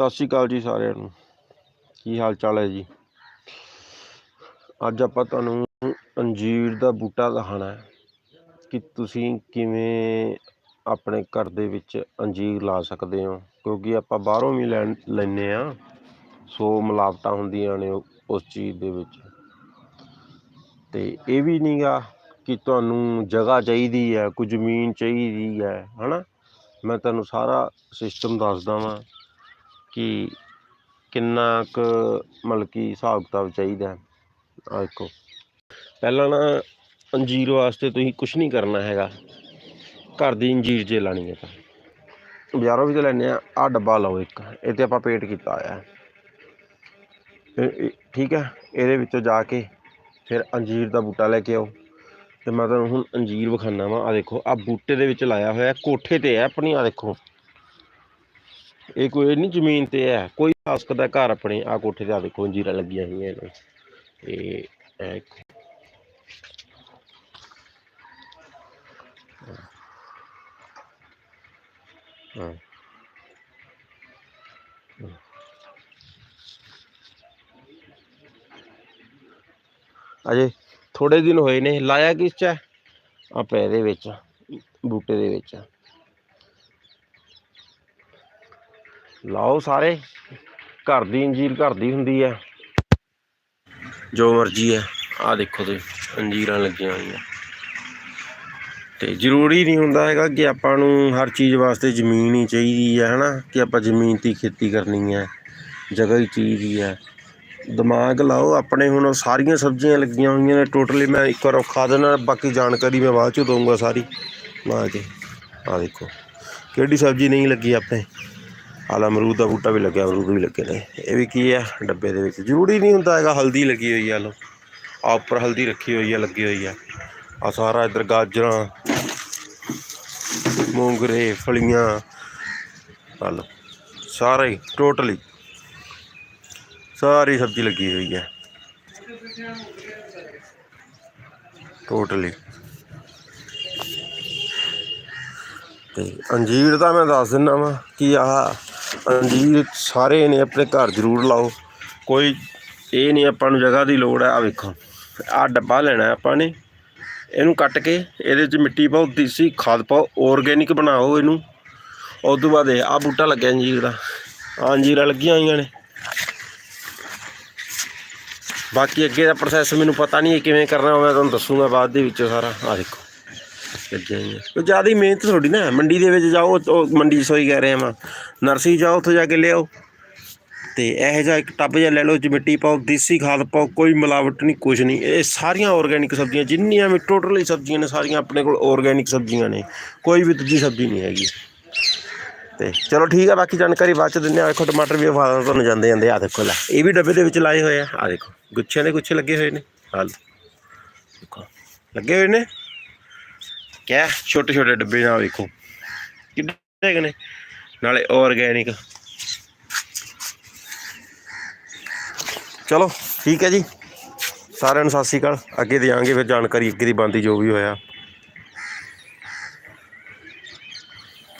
ਸਤਿ ਸ਼੍ਰੀ ਅਕਾਲ ਜੀ ਸਾਰਿਆਂ ਨੂੰ। ਕੀ ਹਾਲ ਚਾਲ ਹੈ ਜੀ? ਅੱਜ ਆਪਾਂ ਤੁਹਾਨੂੰ ਅੰਜੀਰ ਦਾ ਬੂਟਾ ਦਿਖਾਉਣਾ ਹੈ ਕਿ ਤੁਸੀਂ ਕਿਵੇਂ ਆਪਣੇ ਘਰ ਦੇ ਵਿੱਚ ਅੰਜੀਰ ਲਾ ਸਕਦੇ ਹੋ। ਕਿਉਂਕਿ ਆਪਾਂ ਬਾਹਰੋਂ ਵੀ ਲੈਣ, ਲੈਂਦੇ ਆ ਸੋ ਮਿਲਾਵਟਾਂ ਹੁੰਦੀਆਂ ਨੇ ਉਹ- ਉਸ ਚੀਜ਼ ਦੇ ਵਿੱਚ। ਤੇ ਇਹ ਵੀ ਨਹੀਂਗਾ ਕਿ ਤੁਹਾਨੂੰ ਜਗ੍ਹਾ ਚਾਹੀਦੀ ਹੈ, ਕੋਈ ਜ਼ਮੀਨ ਚਾਹੀਦੀ ਹੈ, ਹਨਾ? ਮੈਂ ਤੁਹਾਨੂੰ ਸਾਰਾ ਸਿਸਟਮ ਦੱਸਦਾ ਵਾਂ। ਕਿ ਕਿੰਨਾ ਕੁ ਮਤਲਬ ਕਿ ਹਿਸਾਬ ਕਿਤਾਬ ਚਾਹੀਦਾ ਆ ਦੇਖੋ। ਪਹਿਲਾਂ ਨਾ ਅੰਜੀਰ ਵਾਸਤੇ ਤੁਸੀਂ ਕੁਝ ਨਹੀਂ ਕਰਨਾ ਹੈਗਾ। ਘਰ ਦੀ ਅੰਜੀਰ ਜੇ ਲਾਣੀ ਹੈ ਤਾਂ। ਬਾਜ਼ਾਰੋਂ ਵੀ ਤਾਂ ਲੈਂਦੇ ਆ ਆ ਡੱਬਾ ਲਓ ਇੱਕ। ਇਹ 'ਤੇ ਆਪਾਂ ਪੇਟ ਕੀਤਾ ਹੋਇਆ ਠੀਕ ਹੈ, ਇਹਦੇ ਵਿੱਚੋਂ ਜਾ ਕੇ ਫਿਰ ਅੰਜੀਰ ਦਾ ਬੂਟਾ ਲੈ ਕੇ ਆਓ। ਤੇ ਮੈਂ ਤੁਹਾਨੂੰ ਹੁਣ ਅੰਜੀਰ ਵਿਖਾਨਾ ਵਾ। ਆ ਦੇਖੋ ਆ ਬੂਟੇ ਦੇ ਵਿੱਚ ਲਾਇਆ ਹੋਇਆ, ਕੋਠੇ ਤੇ ਹੈ ਆਪਣੀ ਆ ਦੇਖੋ। ਇਹ ਕੋਈ ਨਹੀਂ ਜ਼ਮੀਨ ਤੇ ਹੈ, ਕੋਈ ਆ ਸਕਦਾ ਘਰ ਆਪਣੇ ਆ ਕੋਠੇ ਤੇ ਆ ਦੇਖੋ, ਅੰਜੀਰਾਂ ਲੱਗੀਆਂ ਹੋਈਆਂ ਨੇ। ਇਹ ਹਾਂ। ਅਜੇ ਥੋੜੇ ਦਿਨ ਹੋਏ ਨੇ, ਲਾਇਆ ਕਿਸ ਚ ਹੈ? ਆਪੇ ਇਹਦੇ ਵਿੱਚ, ਬੂਟੇ ਦੇ ਵਿੱਚ। ਲਾਓ ਸਾਰੇ। ਘਰ ਦੀ ਅੰਜੀਰ ਘਰ ਦੀ ਹੁੰਦੀ ਹੈ ਜੋ ਮਰਜ਼ੀ ਹੈ ਆ ਦੇਖੋ ਤੁਸੀਂ, ਅੰਜੀਰਾਂ ਲੱਗੀਆਂ ਹੋਈਆਂ। ਤੇ ਜ਼ਰੂਰੀ ਨਹੀਂ ਹੁੰਦਾ ਹੈਗਾ ਕਿ ਆਪਾਂ ਨੂੰ ਹਰ ਚੀਜ਼ ਵਾਸਤੇ ਜ਼ਮੀਨ ਹੀ ਚਾਹੀਦੀ ਹੈ ਹਨਾ? ਕਿ ਆਪਾਂ ਜ਼ਮੀਨ ਤੇ ਖੇਤੀ ਕਰਨੀ ਹੈ ਜਗ੍ਹਾ ਹੀ ਚਾਹੀਦੀ ਹੈ ਦਿਮਾਗ ਲਾਓ, ਆਪਣੇ ਹੁਣ ਸਾਰੀਆਂ ਸਬਜ਼ੀਆਂ ਲੱਗੀਆਂ ਹੋਈਆਂ ਨੇ ਟੋਟਲੀ। ਮੈਂ ਇੱਕ ਵਾਰ ਖਾ ਦੇਣਾ ਬਾਕੀ ਜਾਣਕਾਰੀ ਮੈਂ ਬਾਅਦ ਚ ਦਊਂਗਾ ਸਾਰੀ। ਲਾ ਕੇ ਆ ਦੇਖੋ। ਕਿਹੜੀ ਸਬਜ਼ੀ ਨਹੀਂ ਲੱਗੀ ਆਪਣੇ ਆਲਾ ਅਮਰੂਦ ਦਾ ਬੂਟਾ ਵੀ ਲੱਗਿਆ, ਅਮਰੂਦ ਵੀ ਲੱਗੇ ਨੇ। ਇਹ ਵੀ ਕੀ ਹੈ ਡੱਬੇ ਦੇ ਵਿੱਚ। ਜ਼ਰੂਰੀ ਨਹੀਂ ਹੁੰਦਾ ਹੈਗਾ ਹਲਦੀ ਲੱਗੀ ਹੋਈ ਹੈ ਲੋ ਆ ਉੱਪਰ ਹਲਦੀ ਰੱਖੀ ਹੋਈ ਹੈ ਲੱਗੀ ਹੋਈ ਹੈ ਆ ਸਾਰਾ ਇੱਧਰ ਗਾਜਰਾਂ, ਮੂੰਗਰੇ, ਫਲੀਆਂ ਆ ਲੋ ਸਾਰੇ ਟੋਟਲੀ। ਸਾਰੀ ਸਬਜ਼ੀ ਲੱਗੀ ਹੋਈ ਹੈ ਟੋਟਲੀ। ਤੇ ਅੰਜੀਰ ਦਾ ਮੈਂ ਦੱਸ ਦਿੰਦਾ ਵਾਂ, ਕਿ ਆਹ ਅੰਜੀਰ ਸਾਰੇ ਨੇ ਆਪਣੇ ਘਰ ਜ਼ਰੂਰ ਲਾਓ। ਕੋਈ ਇਹ ਨਹੀਂ ਆਪਾਂ ਨੂੰ ਜਗ੍ਹਾ ਦੀ ਲੋੜ ਹੈ ਆ ਵੇਖੋ। ਆਹ ਡੱਬਾ ਲੈਣਾ ਆਪਾਂ ਨੇ। ਇਹਨੂੰ ਕੱਟ ਕੇ ਇਹਦੇ 'ਚ ਮਿੱਟੀ ਪਾਓ, ਦੇਸੀ ਖਾਦ ਪਾਓ ਆਰਗੇਨਿਕ ਬਣਾਓ ਇਹਨੂੰ। ਉਸ ਤੋਂ ਬਾਅਦ ਇਹ ਆਹ ਬੂਟਾ ਲੱਗਿਆ ਅੰਜੀਰ ਦਾ। ਆਹ ਅੰਜੀਰਾਂ ਲੱਗੀਆਂ ਹੋਈਆਂ ਨੇ। ਬਾਕੀ ਅੱਗੇ ਦਾ ਪ੍ਰੋਸੈਸ ਮੈਨੂੰ ਪਤਾ ਨਹੀਂ ਹੈ ਕਿਵੇਂ ਕਰਨਾ ਹੋਵੇ ਤੁਹਾਨੂੰ ਦੱਸੂਗਾ ਬਾਅਦ ਦੇ ਵਿੱਚ ਸਾਰਾ। ਆ ਦੇਖੋ। ਲੱਗਿਆ ਕੋਈ ਜ਼ਿਆਦਾ ਮਿਹਨਤ ਥੋੜੀ ਨਾ, ਮੰਡੀ ਦੇ ਵਿੱਚ ਜਾਓ, ਉਹ ਮੰਡੀ ਸੋਈ ਕਹਿ ਰਿਹਾ ਹਾਂ ਨਰਸਰੀ ਜਾਓ, ਉੱਥੋਂ ਜਾ ਕੇ ਲਿਆਓ। ਤੇ ਇਹੋ ਜਿਹਾ ਇੱਕ ਟੱਬ ਜਿਹਾ ਲੈ ਲਓ ਚ ਮਿੱਟੀ ਪਾਓ, ਦੇਸੀ ਖਾਦ ਪਾਓ, ਕੋਈ ਮਿਲਾਵਟ ਨਹੀਂ ਕੁਝ ਨਹੀਂ। ਇਹ ਸਾਰੀਆਂ ਆਰਗੇਨਿਕ ਸਬਜ਼ੀਆਂ, ਜਿੰਨੀਆਂ ਵੀ ਟੋਟਲੀ ਸਬਜ਼ੀਆਂ ਨੇ, ਸਾਰੀਆਂ ਆਪਣੇ ਕੋਲ ਆਰਗੇਨਿਕ ਸਬਜ਼ੀਆਂ ਨੇ। ਕੋਈ ਵੀ ਦੂਜੀ ਸਬਜ਼ੀ ਨਹੀਂ ਹੈਗੀ। ਤੇ ਚਲੋ ਠੀਕ ਆ, ਬਾਕੀ ਜਾਣਕਾਰੀ ਬਾਅਦ ਚ ਦਿੰਦੇ ਆ। ਦੇਖੋ, ਟਮਾਟਰ ਵੀ ਫਾਦਰ ਤੁਹਾਨੂੰ ਜਾਂਦੇ ਜਾਂਦੇ ਆ ਦੇਖੋ ਲੈ। ਇਹ ਵੀ ਡੱਬੇ ਦੇ ਵਿੱਚ ਲਾਏ ਹੋਏ ਆ। ਆ ਦੇਖੋ, ਗੁੱਛਿਆਂ ਦੇ ਗੁੱਛੇ ਲੱਗੇ ਹੋਏ ਨੇ। ਹਾਲ ਦੇਖੋ, ਲੱਗੇ ਹੋਏ ਨੇ। ਕਿਆ ਛੋਟੇ ਛੋਟੇ ਡੱਬੇ ਨਾਲ ਵੇਖੋ। ਕਿੰਨੇ ਹੈਗੇ ਨੇ? ਨਾਲੇ ਆਰਗੇਨਿਕ ਚਲੋ, ਠੀਕ ਹੈ ਜੀ। ਸਾਰਿਆਂ ਨੂੰ ਸਤਿ ਸ਼੍ਰੀ ਅਕਾਲ। ਅੱਗੇ ਦਿਆਂਗੇ ਫਿਰ ਜਾਣਕਾਰੀ, ਅੱਗੇ ਦੀ ਬੰਦੀ ਜੋ ਵੀ ਹੋਇਆ।